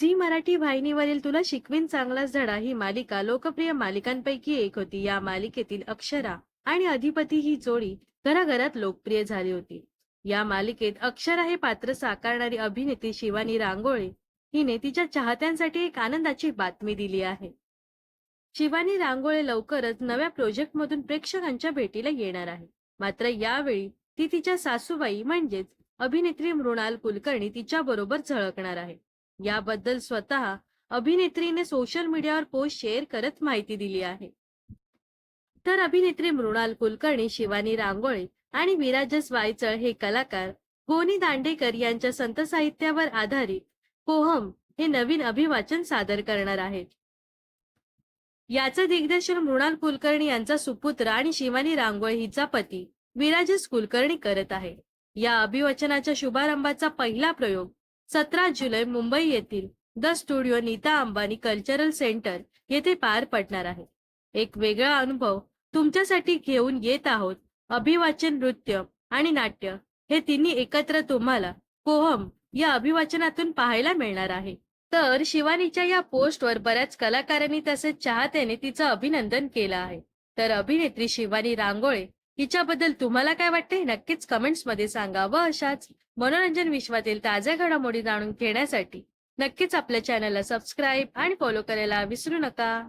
Zee Marathi वाहिनीवरील तुला शिकवीन चांगलाच धडा ही मालिका लोकप्रिय मालिकांपैकी एक होती. या मालिकेतील अक्षरा आणि अधिपती ही जोडी घराघरात लोकप्रिय झाली होती. या मालिकेत अक्षरा हे पात्र साकारणारी अभिनेत्री शिवानी रांगोळे हिने तिच्या चाहत्यांसाठी एक आनंदाची बातमी दिली आहे. शिवानी रांगोळे लवकरच नव्या प्रोजेक्टमधून प्रेक्षकांच्या भेटीला येणार आहे. मात्र यावेळी ती तिच्या सासूबाई म्हणजेच अभिनेत्री मृणाल कुलकर्णी तिच्या बरोबर झळकणार आहे. याबद्दल स्वतः अभिनेत्रीने सोशल मीडियावर पोस्ट शेअर करत माहिती दिली आहे. तर अभिनेत्री मृणाल कुलकर्णी शिवानी रांगोळे आणि विराजस वायचळ हे कलाकार गोनी दांडेकर यांच्या संत साहित्यावर आधारित पोहम हे नवीन अभिवाचन सादर करणार आहेत. याचं दिग्दर्शन मृणाल कुलकर्णी यांचा सुपुत्र आणि शिवानी रांगोळे हिचा पती विराजस कुलकर्णी करत आहे. या अभिवाचनाच्या शुभारंभाचा पहिला प्रयोग सतरा जुलै मुंबई येथील the studio Nita Ambani cultural centre येथे पार पडणार आहे. एक वेगळा अनुभव तुमच्यासाठी घेऊन येत आहोत. अभिवाचन नृत्य आणि नाट्य हे तिन्ही एकत्र तुम्हाला कोहम या अभिवाचनातून पाहायला मिळणार आहे. तर शिवानीच्या या पोस्टवर बऱ्याच कलाकारांनी तसेच चाहत्याने तिचं अभिनंदन केलं आहे. तर अभिनेत्री शिवानी रांगोळे हिच्याबद्दल तुम्हाला काय वाटते नक्कीच कमेंट्समध्ये सांगा व अशाच मनोरंजन विश्वातील ताज्या घडामोडी जाणून घेण्यासाठी नक्कीच आपल्या चॅनलला सबस्क्राईब आणि फॉलो करायला विसरू नका.